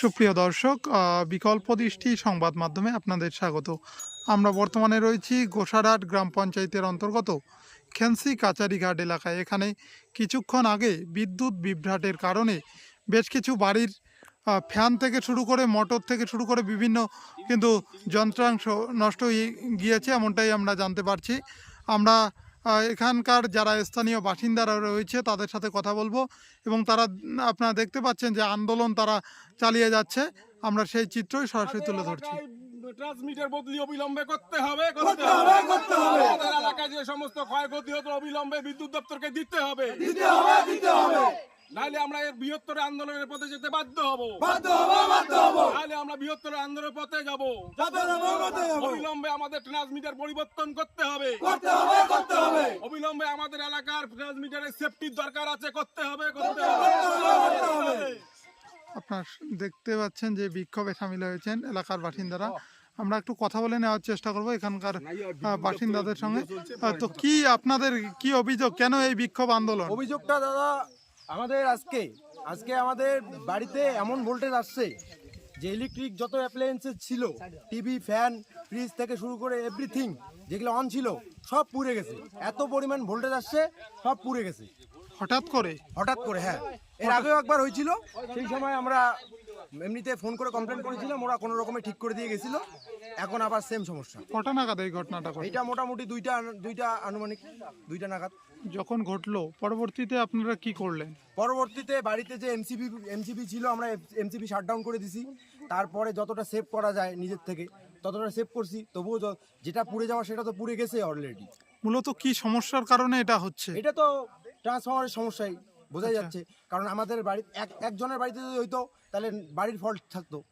সুপ্রিয় দর্শক বিকল্প দৃষ্টি সংবাদ মাধ্যমে আপনাদের স্বাগত। আমরা বর্তমানে রয়েছি গোসারহাট গ্রাম পঞ্চায়েতের অন্তর্গত খেন্সি কাচারিঘাট এলাকায়। এখানে কিছুক্ষণ আগে বিদ্যুৎ বিভ্রাটের কারণে বেশ কিছু বাড়ির ফ্যান থেকে শুরু করে মোটর থেকে শুরু করে বিভিন্ন কিন্তু যন্ত্রাংশ নষ্ট হয়ে গিয়েছে, এমনটাই আমরা জানতে পারছি। আমরা এখানকার যারা স্থানীয় বাসিন্দারা রয়েছে তাদের সাথে কথা বলব এবং তারা আপনারা দেখতে পাচ্ছেন যে আন্দোলন তারা চালিয়ে যাচ্ছে। আমরা সেই চিত্রই সরাসরি তুলে ধরছি। ট্রান্সমিটার বদলি অবিলম্বে করতে হবে করতে হবে। করতে হবে। এলাকায় যে সমস্ত ক্ষয়ক্ষতি হতো অবিলম্বে বিদ্যুৎ দপ্তরকে দিতে হবে। দিতে হবে দিতে হবে। নাহলে আমরা এর বৃহত্তর আন্দোলনের পথে যেতে বাধ্য হব। বাধ্য হব বাধ্য হব। নাহলে আমরা বৃহত্তর আন্দোলনের পথে যাব। অবিলম্বে আমাদের ট্রান্সমিটার পরিবর্তন করতে হবে। করতে হবে করতে হবে। অবিলম্বে আমাদের এলাকার ট্রান্সমিটারের সেফটির দরকার আছে করতে হবে করতে হবে। আপনার দেখতে পাচ্ছেন যে বিক্ষোভে সামিল হয়েছেন এলাকার বাসিন্দারা। আমরা একটু কথা বলে নেওয়ার চেষ্টা করব এখানকার বাসিন্দাদের সঙ্গে। তো কি আপনাদের কি অভিযোগ? কেন এই বিক্ষোভ আন্দোলন? অভিযোগটা দাদা আমাদের আজকে আজকে আমাদের বাড়িতে এমন ভোল্টেজ আসছে যে ইলেকট্রিক যত অ্যাপ্লায়েন্সেস ছিল টিভি ফ্যান ফ্রিজ থেকে শুরু করে এভরিথিং যেগুলো অন ছিল সব পুড়ে গেছে। এত পরিমাণ ভোল্টেজ আসছে সব পুড়ে গেছে। হঠাৎ করে? হঠাৎ করে হ্যাঁ। এর আগেও একবার হয়েছিল সেই সময় আমরা এমনিতে ফোন করে কমপ্লেন করেছিলাম ওরা কোনো রকমে ঠিক করে দিয়ে গেছিল। এখন আবার সেম সমস্যা। কটা নাগাদ এই ঘটনাটা ঘটে এটা মোটামুটি দুইটা দুইটা আনুমানিক দুইটা নাগাদ। যখন ঘটলো পরবর্তীতে আপনারা কি করলেন? পরবর্তীতে বাড়িতে যে এমসিবি এমসিবি ছিল আমরা এমসিবি শাটডাউন করে দিছি। তারপরে যতটা সেভ করা যায় নিজের থেকে ততটা সেভ করছি। তবুও য- যেটা পুড়ে যাওয়া সেটা তো পুড়ে গেছে অলরেডি মূলত কি সমস্যার কারণে এটা হচ্ছে? এটা তো ট্রান্সফরমারের সমস্যাই বোঝাই যাচ্ছে। কারণ আমাদের বাড়ি এক একজনের বাড়িতে যদি হইতো তাহলে বাড়ির ফল্ট থাকতো।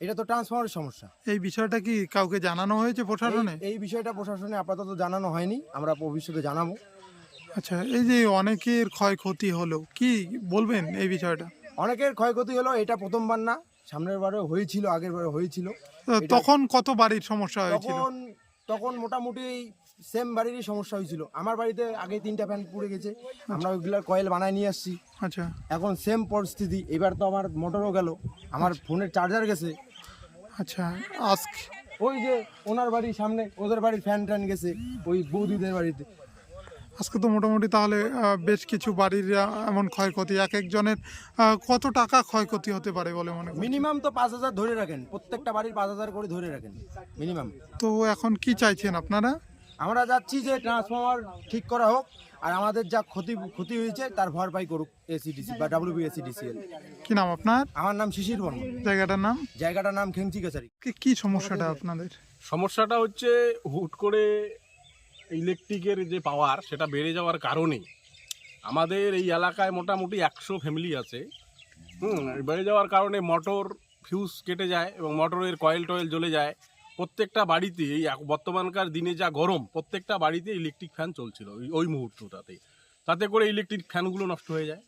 এটা তো ট্রান্সফরমারের সমস্যা। এই বিষয়টা কি কাউকে জানানো হয়েছে প্রশাসনে? এই- বিষয়টা প্রশাসনে আপাতত জানানো হয়নি আমরা ভবিষ্যতে জানাব। আচ্ছা এই যে অনেকের ক্ষয়ক্ষতি হলো কি বলবেন এই বিষয়টা? অনেকের ক্ষয়ক্ষতি হলো এটা প্রথমবার না সামনের বারে হয়েছিল আগের বারে হয়েছিল। তখন কত বাড়ির সমস্যা হয়েছিল? তখন তখন মোটামুটি সেম বাড়িরই সমস্যা হয়েছিল। আমার বাড়িতে আগে তিনটা ফ্যান পুড়ে গেছে। আমরা ওইগুলোর কয়েল বানায় নিয়ে আসছি। আচ্ছা। এখন সেম পরিস্থিতি। এবার তো আমার মোটরও গেল। আমার ফোনের চার্জার গেছে। আচ্ছা আজকে ওই যে ওনার বাড়ির সামনে ওদের বাড়ির ফ্যান ট্যান গেছে ওই বৌদিদের বাড়িতে। আজকে তো মোটামুটি তাহলে বেশ কিছু বাড়ির এমন ক্ষয়ক্ষতি। এক একজনের কত টাকা ক্ষয়ক্ষতি হতে পারে বলে মনে মিনিমাম তো পাঁচ হাজার ধরে রাখেন। প্রত্যেকটা বাড়ির পাঁচ হাজার করে ধরে রাখেন। মিনিমাম তো এখন কি চাইছেন আপনারা? আমরা যাচ্ছি যে ট্রান্সফর্মার ঠিক করা হোক আর আমাদের যা ক্ষতি ক্ষতি হয়েছে তার ভরপাই করুক এসিডিসি বা ডাব্লিউবিএসিডিসিএল কি নাম আপনার? আমার নাম শিশির বর্মা জায়গাটার নাম? জায়গাটার নাম খেংচি কাছারি। কি- কি সমস্যাটা আপনাদের? সমস্যাটা হচ্ছে হুট করে ইলেকট্রিকের যে পাওয়ার সেটা বেড়ে যাওয়ার কারণে আমাদের এই এলাকায় মোটামুটি একশো ফ্যামিলি আছে। হুম বেড়ে যাওয়ার কারণে মোটর ফিউজ কেটে যায় এবং মোটরের কয়েল টয়েল জ্বলে যায়। প্রত্যেকটা বাড়িতে এই বর্তমানকার দিনে যা গরম, প্রত্যেকটা বাড়িতে ইলেকট্রিক ফ্যান চলছিল ওই- মুহূর্তটাতে তাতে করে ইলেকট্রিক ফ্যানগুলো নষ্ট হয়ে যায়।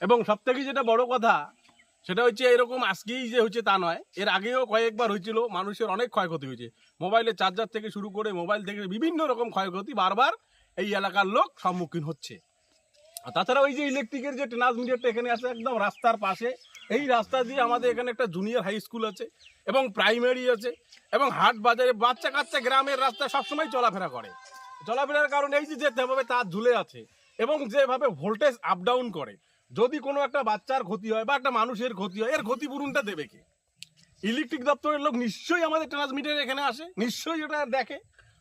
এবং সবথেকে যেটা বড় কথা, সেটা হচ্ছে এরকম আজকেই যে হচ্ছে তা নয়, এর আগেও কয়েকবার হয়েছিল, মানুষের অনেক ক্ষয়ক্ষতি হয়েছে। মোবাইলের চার্জার থেকে শুরু করে মোবাইল থেকে বিভিন্ন রকম ক্ষয়ক্ষতি বারবার এই এলাকার লোক সম্মুখীন হচ্ছে। তাছাড়া ওই যে ইলেকট্রিকের যে ট্রান্সমিটারটা এখানে আছে, একদম রাস্তার পাশে এই রাস্তা দিয়ে আমাদের এখানে একটা জুনিয়র হাই স্কুল আছে এবং প্রাইমারি আছে এবং হাট বাজারে বাচ্চা কাচ্চা গ্রামের রাস্তা সবসময় চলাফেরা করে। চলাফেরার কারণে এই যে যেভাবে তার ঝুলে আছে এবং যেভাবে ভোল্টেজ আপ ডাউন করে যদি কোনো একটা বাচ্চার ক্ষতি হয় বা একটা মানুষের ক্ষতি হয় এর ক্ষতিপূরণটা দেবে কে? ইলেকট্রিক দপ্তরের লোক নিশ্চয়ই আমাদের ট্রান্সমিটার এখানে আসে নিশ্চয়ই এটা দেখে।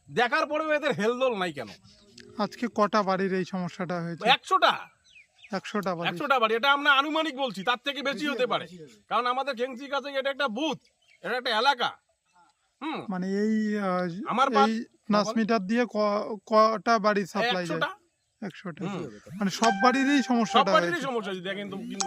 দেখার পরেও এদের হেলদোল নাই কেন? আজকে কটা বাড়ির এই সমস্যাটা হয়েছে? একশোটা। একশোটা বাড়ি একশোটা বাড়ি এটা আমরা আনুমানিক বলছি তার থেকে বেশি হতে পারে। কারণ আমাদের খেংসি কাছে এটা একটা বুথ এটা একটা এলাকা। হুম। মানে এই আমার এই ট্রান্সমিটার দিয়ে কটা বাড়ি সাপ্লাই যায় একশোটা। মানে সব বাড়িরই সব বাড়িরই সমস্যা আছে দেখেন তো কিন্তু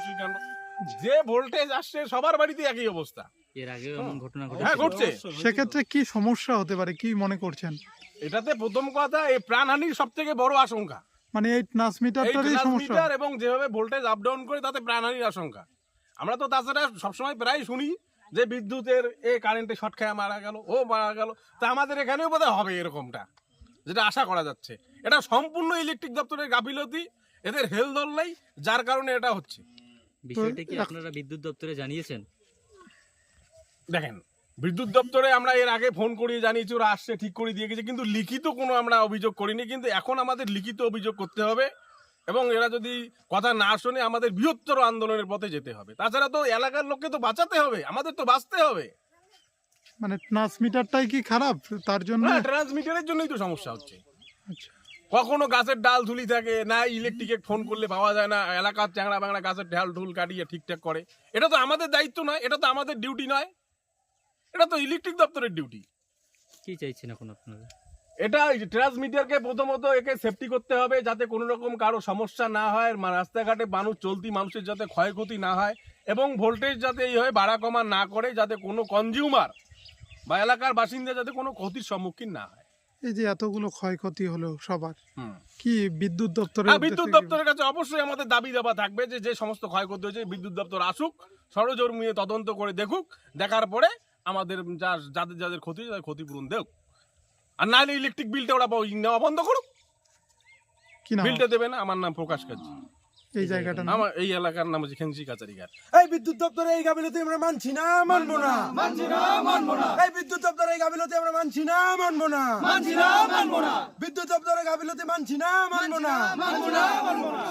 যে ভোল্টেজ আসছে সবার বাড়িতে একই অবস্থা। এর আগেও এমন ঘটনা ঘটেছে। হ্যাঁ ঘটছে। সেক্ষেত্রে কি সমস্যা হতে পারে কি মনে করছেন? এটাতে প্রথম কথা এই প্রাণহানির সব থেকে বড় আশঙ্কা। মানে এই ট্রান্সমিটারটারই সমস্যা। এবং যেভাবে ভোল্টেজ আপ ডাউন করে তাতে প্রাণহানির আশঙ্কা। আমরা তো তাছাড়া সবসময় প্রায় শুনি যে বিদ্যুতের এ কারেন্টে শর্ট খেয়ে মারা গেল ও মারা গেল। তা আমাদের এখানেও বোধহয় হবে এরকমটা যেটা আশা করা যাচ্ছে। এটা সম্পূর্ণ ইলেকট্রিক দপ্তরের গাফিলতি এদের হেলদোল নেই যার কারণে এটা হচ্ছে। বিষয়টা কি আপনারা বিদ্যুৎ দপ্তরে জানিয়েছেন? দেখেন বিদ্যুৎ দপ্তরে আমরা এর আগে ফোন করিয়ে জানিয়েছি ওরা আসছে ঠিক করে দিয়ে গেছে। কিন্তু লিখিত কোনো আমরা অভিযোগ করিনি কিন্তু এখন আমাদের লিখিত অভিযোগ করতে হবে এবং এরা যদি কথা না শোনে আমাদের বৃহত্তর আন্দোলনের পথে যেতে হবে। তাছাড়া তো এলাকার লোককে তো বাঁচাতে হবে আমাদের তো বাঁচতে হবে। মানে ট্রান্সমিটারটাই কি খারাপ? তার জন্য ট্রান্সমিটারের জন্যই তো সমস্যা হচ্ছে। আচ্ছা। কখনো গাছের ডাল ঝুলি থাকে না ইলেকট্রিকে ফোন করলে পাওয়া যায় না এলাকার চ্যাংড়া বাংলা গাছের ঢাল ঢুল কাটিয়ে ঠিকঠাক করে। এটা তো আমাদের দায়িত্ব নয় এটা তো আমাদের ডিউটি নয়। এটা তো ইলেকট্রিক দপ্তরের ডিউটি কি চাইছেন এখন আপনারা? এটা ট্রান্সমিটারকে প্রথমত একে সেফটি করতে হবে যাতে কোনো রকম কারও সমস্যা না হয় রাস্তাঘাটে মানুষ চলতি মানুষের যাতে ক্ষয়ক্ষতি না হয় এবং ভোল্টেজ যাতে এই হয় বাড়া কমা না করে যাতে কোনো কনজিউমার বা এলাকার বাসিন্দা যাতে কোনো ক্ষতির সম্মুখীন না হয়। এই যে এতগুলো ক্ষয়ক্ষতি হলো সবার হুম। কি বিদ্যুৎ দপ্তরের হ্যাঁ বিদ্যুৎ দপ্তরের কাছে অবশ্যই আমাদের দাবি দেওয়া থাকবে যে যে সমস্ত ক্ষয়ক্ষতি হয়েছে বিদ্যুৎ দপ্তর আসুক সরজমিয়ে তদন্ত করে দেখুক দেখার পরে আমাদের যা যাদের যাদের ক্ষতি হয়েছে তাদের ক্ষতিপূরণ দেখ আর নাহলে ইলেকট্রিক বিলটা ওরা নেওয়া বন্ধ করুক। কি নাম? বিলটা দেবে না আমার নাম প্রকাশ কাজী এই জায়গাটা আমার এই এলাকার নাম হচ্ছে খেঞ্চি কাচারি ঘাট। এই বিদ্যুৎ দপ্তরে এই গাফিলতি আমরা মানছি না মানবো না। মানছি না মানবো না। এই বিদ্যুৎ দপ্তরে এই গাফিলতি আমরা মানছি না মানবো না। মানছি না মানবো না। বিদ্যুৎ দপ্তরে গাফিলতি মানছি না মানবো না। মানবো না মানবো না।